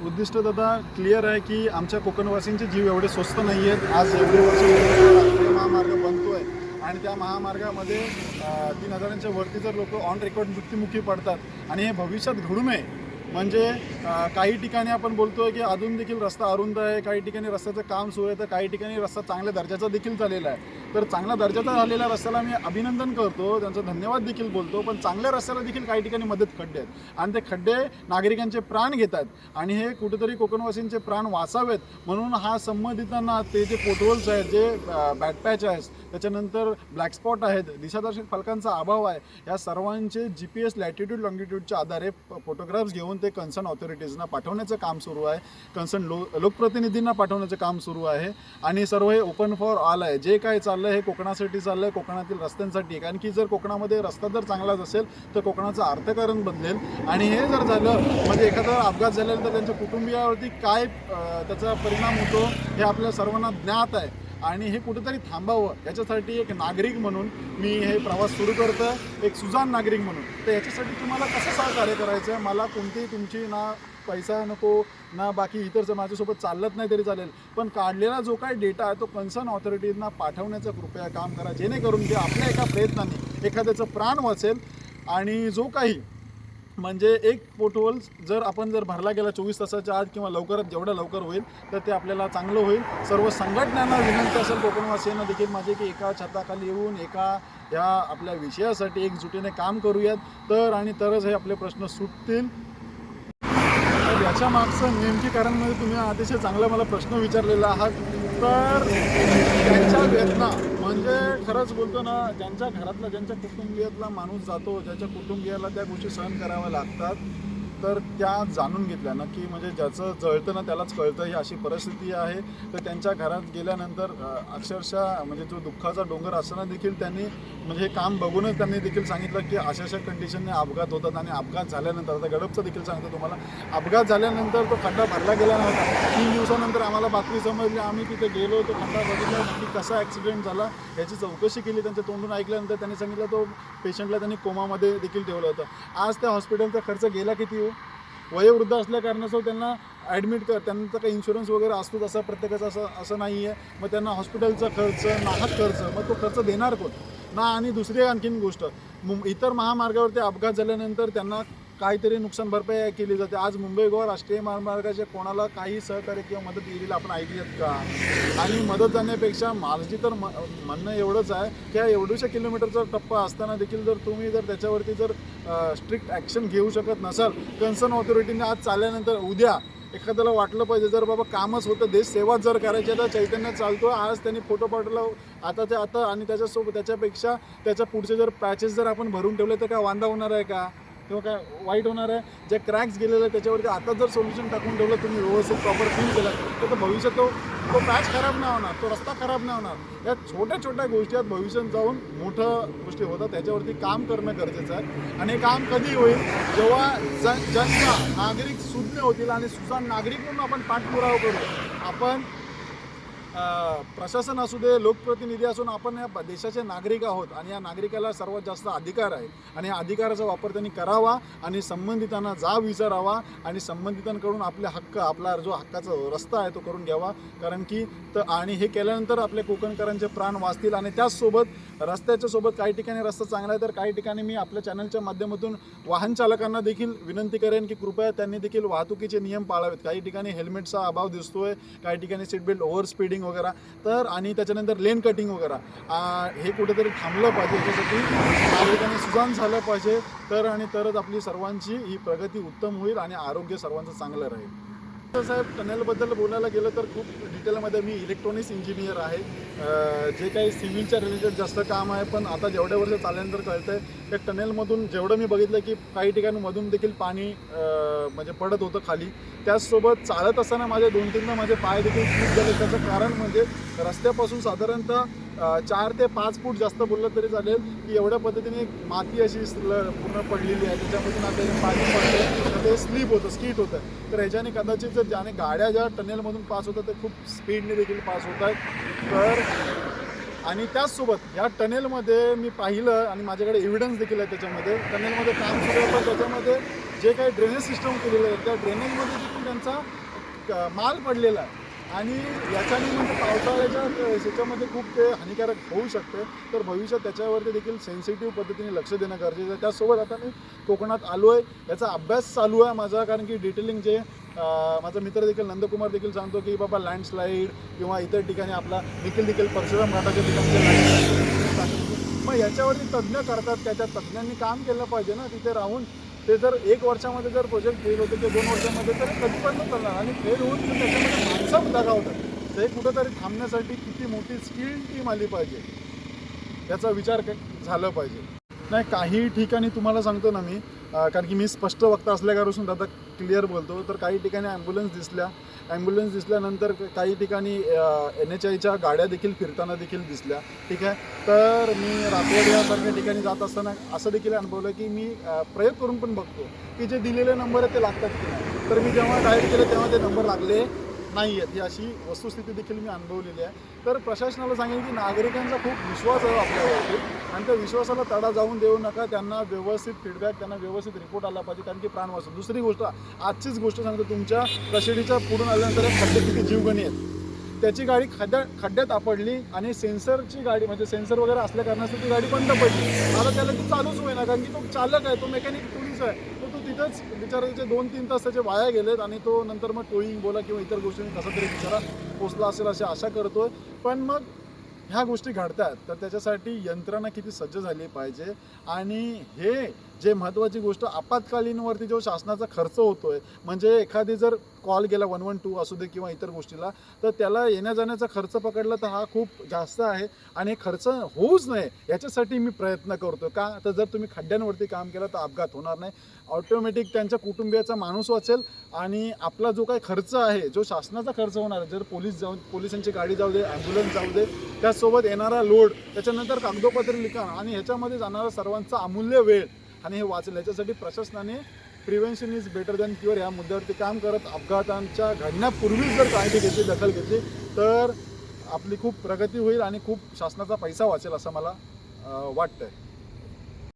उद्दिष्ट दादा क्लिअर आहे की आमच्या कोकणवासींचे जीव एवढे स्वस्त नाही आहेत आज एवढे वर्ष महामार्ग बनतो आहे आणि त्या महामार्गामध्ये तीन हजारांच्या वरती जर लोक ऑन रेकॉर्ड मृत्युमुखी पडतात आणि हे भविष्यात घडू नये म्हणजे काही ठिकाणी आपण बोलतोय की अजून देखील रस्ता अरुंद आहे काही ठिकाणी रस्त्याचं काम सुरू आहे तर काही ठिकाणी रस्ता चांगल्या दर्जाचा देखील झालेला आहे. तर चांगल्या दर्जाचा झालेल्या रस्त्याला मी अभिनंदन करतो त्यांचं धन्यवाद देखील बोलतो पण चांगल्या रस्त्याला देखील काही ठिकाणी मदत खड्डे आहेत. आणि ते खड्डे नागरिकांचे प्राण घेतात आणि हे कुठेतरी कोकणवासींचे प्राण वाचावेत. म्हणून हा संबंधितांना ते जे पोटहोल्स आहेत जे बॅटपॅच आहेत त्याच्यानंतर ब्लॅक स्पॉट आहेत दिशादर्शक फलकांचा अभाव आहे या सर्वांचे जी पी एस लॅटिट्यूड लॉंगिट्यूडच्या आधारे फोटोग्राफ्स घेऊन ते कन्सर्न ऑथॉरिटीजना पाठवण्याचं काम सुरू आहे. कन्सर्न लो लोकप्रतिनिधींना पाठवण्याचं काम सुरू आहे. आणि सर्व हे ओपन फॉर ऑल आहे. जे काय चाललं आहे हे कोकणासाठी चाललं आहे कोकणातील रस्त्यांसाठी. कारण की जर कोकणामध्ये रस्ता जर चांगलाच असेल तर कोकणाचं अर्थकारण बदलेल. आणि हे जर झालं म्हणजे एखादा अपघात झाल्यानंतर त्यांच्या कुटुंबियावरती काय त्याचा परिणाम होतो हे आपल्या सर्वांना ज्ञात आहे. आणि हे कुठेतरी थांबावं. याच्यासाठी एक नागरिक म्हणून मी हे प्रवास सुरू करतं एक सुजान नागरिक म्हणून. तर याच्यासाठी तुम्हाला कसं सहकार्य करायचं आहे मला कोणतीही तुमची ना पैसा नको ना बाकी इतरचं माझ्यासोबत चालत नाही तरी चालेल. पण काढलेला जो काही डेटा आहे तो कन्सर्न ऑथॉरिटीजना पाठवण्याचं कृपया काम करा. जेणेकरून ते आपल्या एका प्रयत्नाने एखाद्याचं प्राण वाचेल आणि जो काही म्हणजे एक पोटहोल जर आपण जर भरला गेला चोवीस तासाच्या आत किंवा लवकरात जेवढं लवकर होईल तर ते आपल्याला चांगलं होईल. सर्व संघटनांना विनंती असेल कोकणवासियांना देखील माझे की एका छताखाली येऊन एका या आपल्या विषयासाठी एकजुटीने काम करूयात. तर आणि तरच हे आपले प्रश्न सुटतील. तर याच्या मागचं नेमकी कारण म्हणजे तुम्ही अतिशय चांगला मला प्रश्न विचारलेला आहात. तर त्यांच्या वेदना खरंच बोलतो ना ज्यांच्या घरातला ज्यांच्या कुटुंबियातला माणूस जातो ज्याच्या कुटुंबियाला त्या गोष्टी सहन कराव्या लागतात तर त्या जाणून घेतल्या ना की म्हणजे ज्याचं जळतं ना त्यालाच कळतं ही अशी परिस्थिती आहे. तर त्यांच्या घरात गेल्यानंतर अक्षरशः म्हणजे जो दुःखाचा डोंगर असताना देखील त्यांनी म्हणजे हे काम बघूनच त्यांनी देखील सांगितलं की अशा अशा कंडिशनने अपघात होतात आणि अपघात झाल्यानंतर आता गडपचं देखील सांगतो तुम्हाला अपघात झाल्यानंतर तो खड्डा भरला गेला नव्हता. तीन दिवसानंतर आम्हाला बातमी समजली आम्ही तिथे गेलो तो खड्डा बघितला की कसा ॲक्सिडेंट झाला याची चौकशी केली त्यांच्या तोंडून ऐकल्यानंतर त्यांनी सांगितलं तो पेशंटला त्यांनी कोमामध्ये देखील ठेवलं होतं. आज त्या हॉस्पिटलचा खर्च गेला किती हो? वयोवृद्ध असल्या कारणास्तव त्यांना ॲडमिट कर त्यांचा काही इन्शुरन्स वगैरे असतो असा प्रत्येकाचा असं असं नाही आहे मग त्यांना हॉस्पिटलचा खर्च नाहक खर्च मग तो खर्च देणार कोण? ना आणि दुसरी आणखीन गोष्ट मुं इतर महामार्गावरती अपघात झाल्यानंतर त्यांना काहीतरी नुकसान भरपाई केली जाते. आज मुंबई गोवा राष्ट्रीय महामार्गाच्या कोणाला काही सहकार्य किंवा मदत येईल आपण ऐकलीत का? आणि मदत जाण्यापेक्षा माझी तर म म्हणणं एवढंच आहे की हा एवढ्याशा किलोमीटरचा टप्पा असताना देखील जर तुम्ही जर त्याच्यावरती जर स्ट्रिक्ट ॲक्शन घेऊ शकत नसाल कन्सर्न ऑथॉरिटीने आज चालल्यानंतर उद्या एखाद्याला वाटलं पाहिजे जर बाबा कामच होतं देश सेवाच जर करायची तर चैतन्य चालतो. आज त्यांनी फोटो पाठवला आता ते आता आणि त्याच्यासोबत त्याच्यापेक्षा त्याच्या पुढचे जर पॅचेस जर आपण भरून ठेवले तर काय वांदा होणार आहे का? किंवा काय वाईट होणार आहे जे क्रॅक्स गेलेलं आहे त्याच्यावरती आता जर सोल्युशन टाकून ठेवलं तुम्ही व्यवस्थित प्रॉपर फील केला तर तो भविष्यात तो तो पॅच खराब नाही होणार तो रस्ता खराब नाही होणार. या छोट्या छोट्या गोष्टी आहेत भविष्यात जाऊन मोठं गोष्टी होतात त्याच्यावरती काम करणं गरजेचं आहे. आणि हे काम कधी होईल? जेव्हा जन जनता नागरिक सुज्ञ होतील आणि सुजाण नागरिक म्हणून आपण पाठपुरावा करू आपण प्रशासन असू दे लोकप्रतिनिधी असून आपण या देशाचे नागरिक आहोत आणि या नागरिकाला सर्वात जास्त अधिकार आहे. आणि या अधिकाराचा वापर त्यांनी करावा आणि संबंधितांना जा विचारावा आणि संबंधितांकडून आपले हक्क आपला जो हक्काचा रस्ता आहे तो करून घ्यावा. कारण की तर आणि हे केल्यानंतर आपल्या कोकणकरांचे प्राण वाचतील आणि त्याचसोबत रस्त्याच्या सोबत काही ठिकाणी रस्ता चांगला आहे तर काही ठिकाणी मी आपल्या चॅनलच्या माध्यमातून वाहन चालकांना देखील विनंती करेन की कृपया त्यांनी देखील वाहतुकीचे नियम पाळावेत. काही ठिकाणी हेल्मेटचा अभाव दिसतोय काही ठिकाणी सीट बेल्ट ओव्हर स्पीडिंग वगैरे. तर आणि त्याच्यानंतर लेन कटिंग वगैरे. हे कुठेतरी थांबलं पाहिजे याच्यासाठी. नागरिकांनी सुजाण झालं पाहिजे. तर आणि तरच आपली सर्वांची ही प्रगती उत्तम होईल आणि आरोग्य सर्वांचं चांगलं राहील. साहेब टनेलबद्दल बोलायला गेलं तर खूप डिटेलमध्ये मी इलेक्ट्रॉनिक्स इंजिनियर आहे. जे काही सिव्हिलच्या रिलेटेड जास्त काम आहे पण आता जेवढ्या वर्ष चालल्यानंतर आहे त्या टनेलमधून जेवढं मी बघितलं की काही ठिकाणमधून देखील पाणी म्हणजे पडत होतं खाली. त्याचसोबत चालत असताना माझे दोन तीनदा माझे पाय देखील खूप झाले त्याचं कारण म्हणजे रस्त्यापासून साधारणतः चार ते पाच फूट जास्त बोललं तरी चालेल की एवढ्या पद्धतीने माती अशी पूर्ण पडलेली आहे. त्याच्यामधून आपल्याला पाणी पडतं तर ते स्लिप होतं स्कीट होतं. तर ह्याच्याने कदाचित जर ज्याने गाड्या ज्या टनेलमधून पास होतात ते खूप स्पीडने देखील पास होत आहेत. तर आणि त्याचसोबत या टनेलमध्ये मी पाहिलं आणि माझ्याकडे एव्हिडन्स देखील आहे त्याच्यामध्ये. टनेलमध्ये काम सुरू आहे त्याच्यामध्ये जे काही ड्रेनेज सिस्टम केलेलं आहे त्या ड्रेनेजमध्ये देखील त्यांचा माल पडलेला आहे. आणि याच्याने म्हणजे पावसाळ्याच्या ह्याच्यामध्ये खूप ते हानिकारक होऊ शकते. तर भविष्यात त्याच्यावरती देखील सेन्सिटिव्ह पद्धतीने लक्ष देणं गरजेचं आहे. त्यासोबत आता मी कोकणात आलो आहे. याचा अभ्यास चालू आहे माझा कारण की डिटेलिंग जे माझा मित्र देखील नंदकुमार देखील सांगतो की बाबा लँडस्लाईड किंवा इतर ठिकाणी आपला देखील देखील परशुराम घाटाच्या ठिकाणी मग याच्यावरती तज्ज्ञ करतात. त्याच्या तज्ज्ञांनी काम केलं पाहिजे ना तिथे राहून ते जर एक वर्षामध्ये जर प्रोजेक्ट फेल होते ते दोन वर्षामध्ये तर पण चालणार आणि फेल होऊन त्याच्यामध्ये माणसं दगावतात ते कुठंतरी थांबण्यासाठी किती मोठी स्किल टीम आली पाहिजे याचा विचार झाला पाहिजे. नाही काही ठिकाणी तुम्हाला सांगतो ना मी. कारण की मी स्पष्ट वक्ता असल्यापासून आता क्लिअर बोलतो. तर काही ठिकाणी ॲम्ब्युलन्स दिसल्या. ॲम्ब्युलन्स दिसल्यानंतर काही ठिकाणी एन एच आयच्या गाड्या देखील फिरताना देखील दिसल्या. ठीक आहे? तर मी रात्री यासारख्या ठिकाणी जात असताना असं देखील अनुभवलं की मी प्रयोग करून पण बघतो की जे दिलेले नंबर आहेत ते लागतात की नाही. तर मी जेव्हा डायल केले तेव्हा ते नंबर लागले. नाही आहेत. ही अशी वस्तुस्थिती देखील मी अनुभवलेली आहे. तर प्रशासनाला सांगेन की नागरिकांचा खूप विश्वास आहे आपल्यावरती. आणि त्या विश्वासाला तडा जाऊन देऊ नका. त्यांना व्यवस्थित फीडबॅक त्यांना व्यवस्थित रिपोर्ट आला पाहिजे. कारण की प्राण वाचतो दुसरी गोष्ट आजचीच गोष्ट सांगतो तुमच्या. कशेडीच्या पुढून आल्यानंतर एक खड्डे किती जीवगणी आहेत. त्याची गाडी खड्ड्या खड्ड्यात आपडली आणि सेन्सरची गाडी म्हणजे सेन्सर वगैरे असल्या कारणास्तव ती गाडी बंद पडली. आता त्याला ती चालूच होईना. कारण की तो चालक आहे तो मेकॅनिक पोलीस आहे. तर बिचाराचे दोन तीन तास त्याचे वाया गेलेत आणि तो नंतर मग टोईंग बोला किंवा इतर गोष्टींनी कसा तरी बिचारा पोचला असेल अशी आशा करतोय. पण मग ह्या गोष्टी घडतात तर त्याच्यासाठी यंत्रणा किती सज्ज झाली पाहिजे आणि हे जे महत्त्वाची गोष्ट आपत्कालीनवरती जो शासनाचा खर्च होतोय म्हणजे एखादी जर कॉल गेला वन वन टू असू दे किंवा इतर गोष्टीला तर त्याला येण्या जाण्याचा खर्च पकडला तर हा खूप जास्त आहे आणि हे खर्च होऊच नये याच्यासाठी मी प्रयत्न करतो का तर जर तुम्ही खड्ड्यांवरती काम केलं तर अपघात होणार नाही. ऑटोमॅटिक त्यांच्या कुटुंबियाचा माणूस वाचेल आणि आपला जो काही खर्च आहे जो शासनाचा खर्च होणार आहे जर पोलीस जाऊन पोलिसांची गाडी जाऊ दे ॲम्ब्युलन्स जाऊ दे त्यासोबत येणारा लोड त्याच्यानंतर कागदोपत्री लिखाण आणि ह्याच्यामध्ये जाणारा सर्वांचा अमूल्य वेळ आणि हे वाचलं. याच्यासाठी प्रशासनाने prevention is better than cure या मुद्द्यावरती काम करत अपघातांच्या घडण्यापूर्वीच जर काळजी घेतली दखल घेतली तर आपली खूप प्रगती होईल आणि खूप शासनाचा पैसा वाचेल असं मला वाटतं आहे